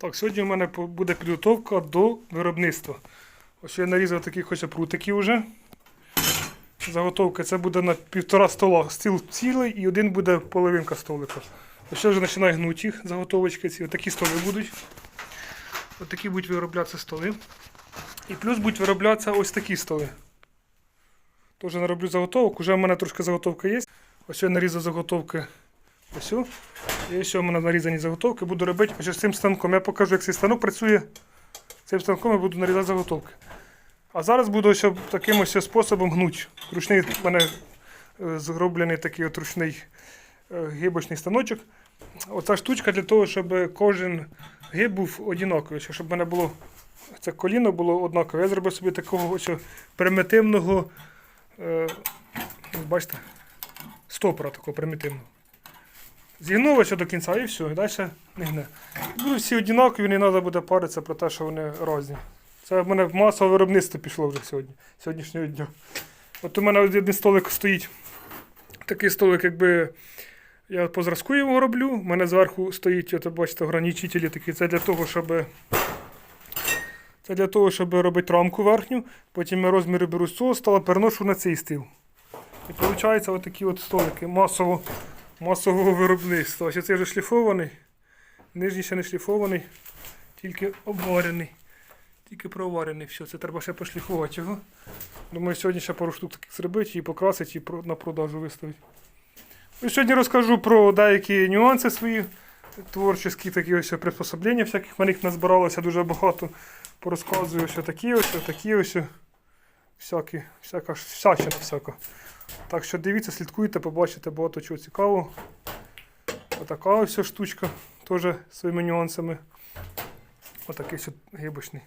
Так, сьогодні у мене буде підготовка до виробництва. Ось я нарізав таких ось прутиків вже. Заготовка це буде на півтора стола стіл цілий і один буде половинка столика. Ось я вже починаю гнути їх, заготовочки ці. Отакі столи будуть. Отакі будуть вироблятися столи. І плюс будуть вироблятися ось такі столи. Теж нароблю заготовок. Уже в мене трошки заготовка є. Ось я нарізав заготовки. Ось. І ось у мене нарізані заготовки. Буду робити ось цим станком. Я покажу, як цей станок працює. Цим станком я буду нарізати заготовки. А зараз буду ось таким ось способом гнути. Ручний в мене е, зроблений такий от ручний е, гибочний станочок. Оця штучка для того, щоб кожен гиб був однаковий, щоб в мене було це коліно було однакове. Я зробив собі такого ось примітивного, е, бачите, стопора такого примітивного. Зігнув ось до кінця і все, і далі не гне. Будуть всі однакові, не треба буде паритися про те, що вони різні. Це в мене масове виробництво пішло вже сьогодні, сьогоднішнього дня. От у мене один столик стоїть. Такий столик, якби я по зразку його роблю. У мене зверху стоїть, от, бачите, ограничителі такі. Це для того, щоб. Це для того, щоб робити рамку верхню. Потім я розміри беру з цього стола, переношу на цей стіл. І виходить отакі от столики масово, масового виробництва. Ось цей вже шліфований. Нижній ще не шліфований, тільки обварений. Тільки проварений. Все, це треба ще пошліфувати його. Думаю, сьогодні ще пару штук таких зробити і покрасити, і на продажу виставити. І сьогодні розкажу про деякі нюанси свої творчі, такі ось приспособлення всяких. Мене їх назбиралося дуже багато. Порозказую, що такі ось, такі ось. Всякі, всяка, всячина всяка. Так що дивіться, слідкуйте, побачите багато чого цікавого. Отака ось штучка, теж своїми нюансами. Отакий гибочний.